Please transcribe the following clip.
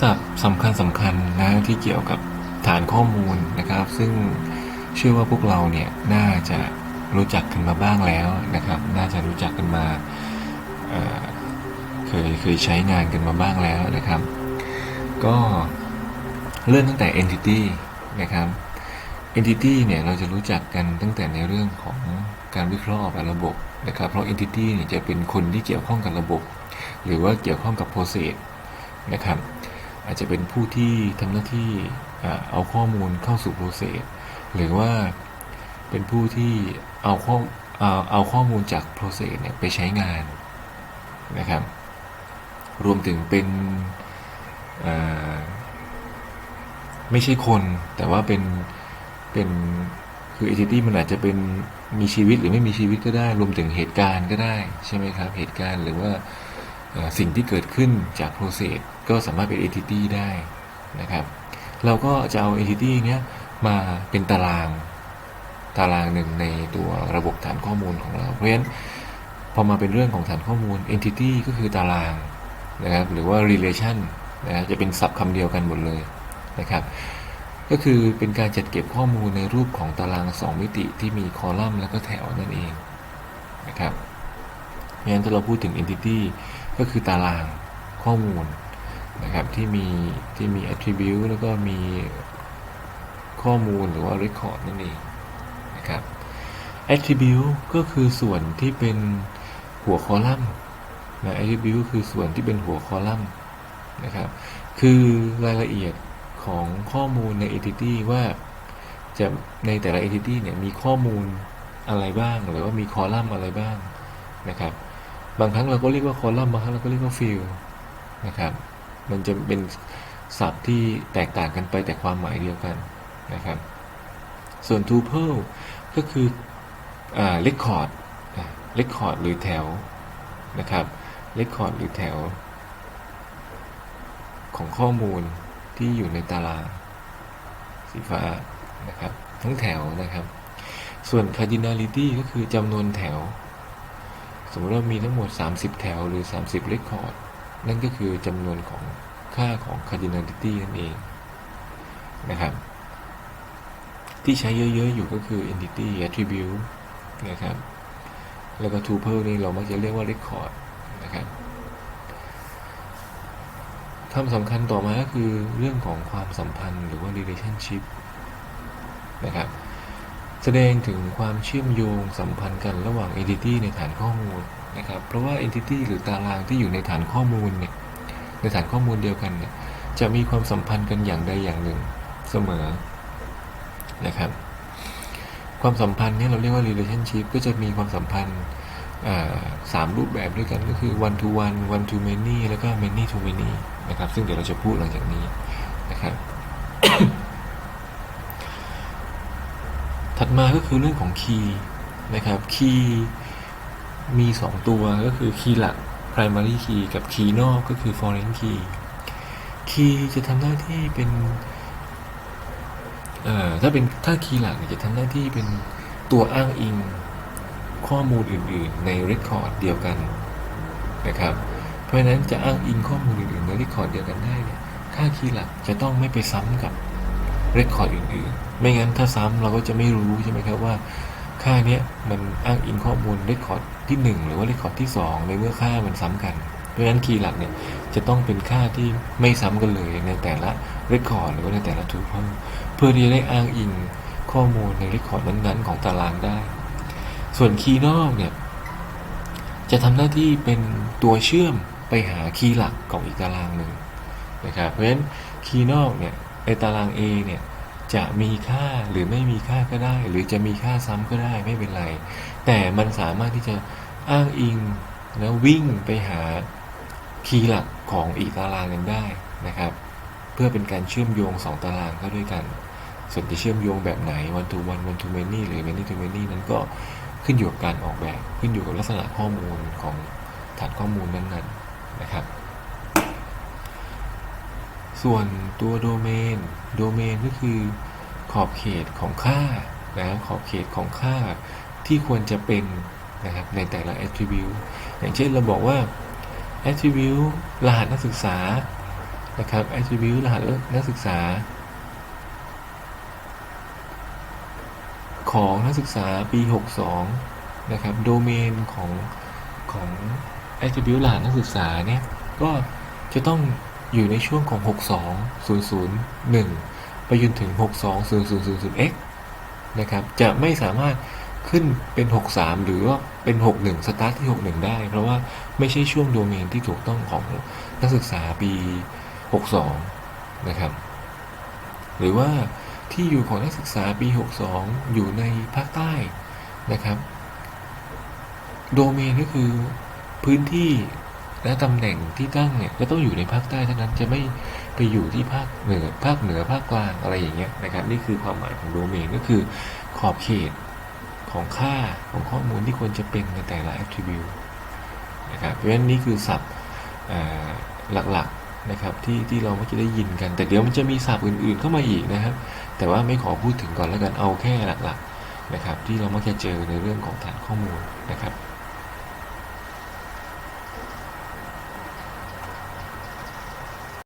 ศัพท์สำคัญสำคัญนะที่เกี่ยวกับฐานข้อมูลนะครับ ซึ่งเชื่อว่าพวกเราเนี่ยน่าจะรู้จักกันมาบ้างแล้วนะครับ น่าจะรู้จักกันมาเเคยเคยใช้งานกันมาบ้างแล้วนะครับ ก็เริ่มตั้งแต่ entity นะครับ entity เนี่ยเราจะรู้จักกันตั้งแต่ในเรื่องของการวิเคราะห์ออกแบบระบบนะครับ เพราะ entity เนี่ยจะเป็นคนที่เกี่ยวข้องกับระบบ หรือว่าเกี่ยวข้องกับ process นะครับ อาจจะเป็นผู้ที่ทำหน้าที่เอาข้อมูลเข้าสู่ process หรือว่าเป็นผู้ที่เอาข้อเอาเอาข้อมูลจาก process เนี่ยไปใช้งานนะครับ รวมถึงเป็นไม่ใช่คน แต่ว่าเป็นเป็นคือ entity มันอาจจะเป็นมีชีวิตหรือไม่มีชีวิตก็ได้ รวมถึงเหตุการณ์ก็ได้ ใช่ไหมครับ เหตุการณ์หรือว่าสิ่งที่เกิดขึ้นจาก process ก็สามารถเป็น entity ได้นะครับ เราก็จะเอา entity เนี้ยมาเป็นตารางตารางหนึ่งในตัวระบบฐานข้อมูลของเรา เพราะฉะนั้นพอมาเป็นเรื่องของฐานข้อมูล entity ก็คือตารางนะครับหรือว่า relation นะจะเป็นศัพท์คำเดียวกันหมดเลยนะครับ ก็คือเป็นการจัดเก็บข้อมูลในรูปของตาราง 2 มิติที่มีคอลัมน์และก็แถวนั่นเองนะครับงั้นถ้าเราพูดถึง entity ก็คือตารางข้อมูล นะครับที่มีที่มี attribute แล้วก็มีข้อมูลหรือว่า record นั่นเองนะครับ attribute ก็คือส่วนที่เป็นหัวคอลัมน์นะ attribute คือส่วนที่เป็นหัวคอลัมน์นะครับ คือรายละเอียดของข้อมูลใน entity ว่าจะในแต่ละ entity เนี่ยมีข้อมูลอะไรบ้าง หรือว่ามีคอลัมน์อะไรบ้างนะครับ บางครั้งเราก็เรียกว่าคอลัมน์บางครั้งเราก็เรียกว่าฟิลนะครับ มันจะเป็นศัพท์ที่แตกต่างกันไปแต่ความหมายเดียวกันนะครับ ส่วน tuple ก็คืออ record record หรือแถวนะครับ record หรือแถว ของข้อมูลที่อยู่ในตารางสีฟ้านะครับ ทั้งแถวนะครับ ส่วน cardinality ก็คือจำนวนแถว สมมติว่ามีทั้งหมด 30 แถวหรือ 30 record นั่นก็คือจำนวนของค่าของ cardinality นั่นเองนะครับ ที่ใช้เยอะๆอยู่ก็คือ entity attribute นะครับ แล้วก็ tuple นี่เรามักจะเรียกว่า record นะครับคำสำคัญต่อมาก็คือเรื่องของความสัมพันธ์หรือว่า relationship นะครับ แสดงถึงความเชื่อมโยงสัมพันธ์กันระหว่าง entity ในฐานข้อมูล นะครับเพราะว่า entity หรือตารางที่อยู่ในฐานข้อมูลเนี่ยในฐานข้อมูลเดียวกันเนี่ยจะมีความสัมพันธ์กันอย่างใดอย่างหนึ่งเสมอนะครับความสัมพันธ์นี่เราเรียกว่า relationship ก็จะมีความสัมพันธ์สามรูปแบบด้วยกันก็คือ one to one one to many แล้วก็ many to many นะครับ ซึ่งเดี๋ยวเราจะพูดหลังจากนี้นะครับถัดมาก็คือเรื่องของคีย์นะครับคีย์ มี 2 ตัวก็คือคีย์หลัก primary key กับคีย์นอกก็คือ foreign key คีย์จะทำหน้าที่เป็นถ้าเป็นถ้าคีย์หลักจะทำหน้าที่เป็นตัวอ้างอิงข้อมูลอื่น ๆ ใน record เดียวกันนะครับ เพราะฉะนั้นจะอ้างอิงข้อมูลอื่น ๆ ใน record เดียวกันได้เนี่ยค่าคีย์หลักจะต้องไม่ไปซ้ำกับเรคคอร์ดอื่น ๆ ไม่งั้นถ้าซ้ำเราก็จะไม่รู้ใช่ไหมครับว่า ค่าเนี้ยมันอ้างอิงข้อมูลเรคคอร์ดที่ 1 หรือว่าเรคคอร์ดที่ 2 ในเมื่อค่ามันซ้ำกัน เพราะฉะนั้นคีย์หลักเนี่ยจะต้องเป็นค่าที่ไม่ซ้ำกันเลยในแต่ละเรคคอร์ดหรือว่าในแต่ละทูเพิลเพื่อที่จะได้อ้างอิงข้อมูลในเรคคอร์ดนั้นๆ ของตารางได้ ส่วนคีย์นอกเนี่ยจะทำหน้าที่เป็นตัวเชื่อมไปหาคีย์หลักของอีกตารางหนึ่งนะครับเพราะฉะนั้นคีย์นอกเนี่ยในตาราง A เนี่ย จะมีค่าหรือไม่มีค่าก็ได้ หรือจะมีค่าซ้ำก็ได้ไม่เป็นไร แต่มันสามารถที่จะอ้างอิงแล้ววิ่งไปหาคีย์หลักของอีกตารางหนึงได้นะครับ เพื่อเป็นการเชื่อมโยงสองตารางเข้าด้วยกัน ส่วนจะเชื่อมโยงแบบไหน one to one one to many หรือ many to many นั้นก็ขึ้นอยู่กับการออกแบบ ขึ้นอยู่กับลักษณะข้อมูลของฐานข้อมูลนั้นๆนะครับ ส่วนตัวโดเมน โดเมนก็คือขอบเขตของค่านะขอบเขตของค่าที่ควรจะเป็นนะครับในแต่ละ attribute อย่างเช่นเราบอกว่า attribute รหัสนักศึกษานะครับ attribute รหัสนักศึกษา ของนักศึกษาปี 62 นะครับโดเมนของของ attribute รหัสนักศึกษาเนี่ยก็จะต้อง อยู่ในช่วงของ 62.001 ไปจนถึง 62.0000x นะครับ จะไม่สามารถขึ้นเป็น 63 หรือว่าเป็น 61 สตาร์ทที่ 61 ได้ เพราะว่าไม่ใช่ช่วงโดเมนที่ถูกต้องของนักศึกษาปี 62 นะครับ หรือว่าที่อยู่ของนักศึกษาปี 62 อยู่ในภาคใต้นะครับ โดเมนก็คือพื้นที่ และตำแหน่งที่ตั้งเนี่ยก็ต้องอยู่ในภาคใต้เท่านั้นจะไม่ไปอยู่ที่ภาคเหนือภาคเหนือภาคกลางอะไรอย่างเงี้ยนะครับนี่คือความหมายของโดเมนก็คือขอบเขตของค่าของข้อมูลที่ควรจะเป็นในแต่ละ attribute นะครับเพราะฉะนั้นนี่คือศัพท์หลักๆนะครับที่ที่เราไม่จะได้ยินกัน แต่เดี๋ยวมันจะมีศัพท์อื่นๆเข้ามาอีกนะครับ แต่ว่าไม่ขอพูดถึงก่อนแล้วกันเอาแค่หลักๆนะครับที่เรามักจะเจอในเรื่องของฐานข้อมูลนะครับ